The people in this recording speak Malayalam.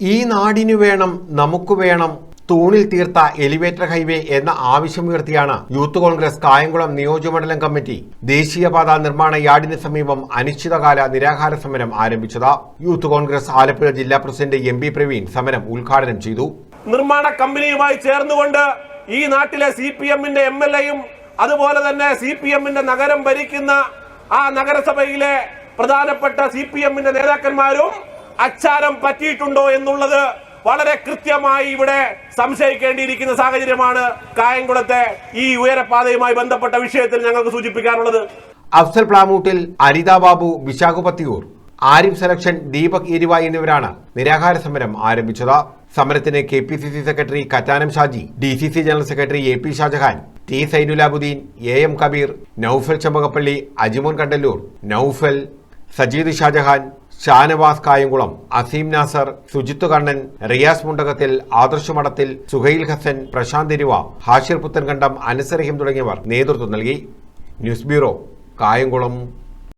ഈ നാടിനു വേണം നമുക്ക് വേണം തൂണിൽ തീർത്ത എലിവേറ്റർ ഹൈവേ എന്ന ആവശ്യമുയർത്തിയാണ് യൂത്ത് കോൺഗ്രസ് കായംകുളം നിയോജകമണ്ഡലം കമ്മിറ്റി ദേശീയപാത നിർമ്മാണ യാർഡിന് സമീപം അനിശ്ചിതകാല നിരാഹാര സമരം ആരംഭിച്ചത്. യൂത്ത് കോൺഗ്രസ് ആലപ്പുഴ ജില്ലാ പ്രസിഡന്റ് എം പി പ്രവീൺ സമരം ഉദ്ഘാടനം ചെയ്തു. നിർമ്മാണ കമ്പനിയുമായി ചേർന്നുകൊണ്ട് ഈ നാട്ടിലെ സി പി എമ്മിന്റെ എം എൽ എയും അതുപോലെ തന്നെ സി പി എമ്മിന്റെ നഗരം ഭരിക്കുന്ന ആ നഗരസഭയിലെ പ്രധാനപ്പെട്ട സി പി എമ്മിന്റെ നേതാക്കന്മാരും അച്ചാരം പറ്റിയിട്ടുണ്ടോ എന്നുള്ളത് വളരെ കൃത്യമായി ഇവിടെ സംശയിക്കേണ്ടിയിരിക്കുന്ന സാഹചര്യമാണ് കായംകുളത്തെ ഈ ഉയരപാതയുമായി ബന്ധപ്പെട്ട വിഷയത്തിൽ ഞങ്ങൾക്ക് സൂചിപ്പിക്കാനുള്ളത്. അഫ്സൽ പ്ലാമൂട്ടിൽ അനിത ബാബു വിശാഖപത്തിയൂർ ആരിഫ് സെലക്ഷൻ ദീപക് എരിവ എന്നിവരാണ് നിരാഹാര സമരം ആരംഭിച്ചത്. സമരത്തിന് K P C C secretary Kattanam Shaji D C C general secretary A P Shajahan T Sainulabuddin A M Kabeer Noufal Chempakappally Ajimon Kandallur Noufal Sajeed Shajahan Shanavas Kayamkulam Aseem Nasar Sujith Kannan Riyas Mundakathil Adarsh Madathil Suhail Hasan Prashant ഇരുവ Hashir Puthenkandam അനസറഹിം തുടങ്ങിയവർ നേതൃത്വം നൽകി. News bureau Kayamkulam.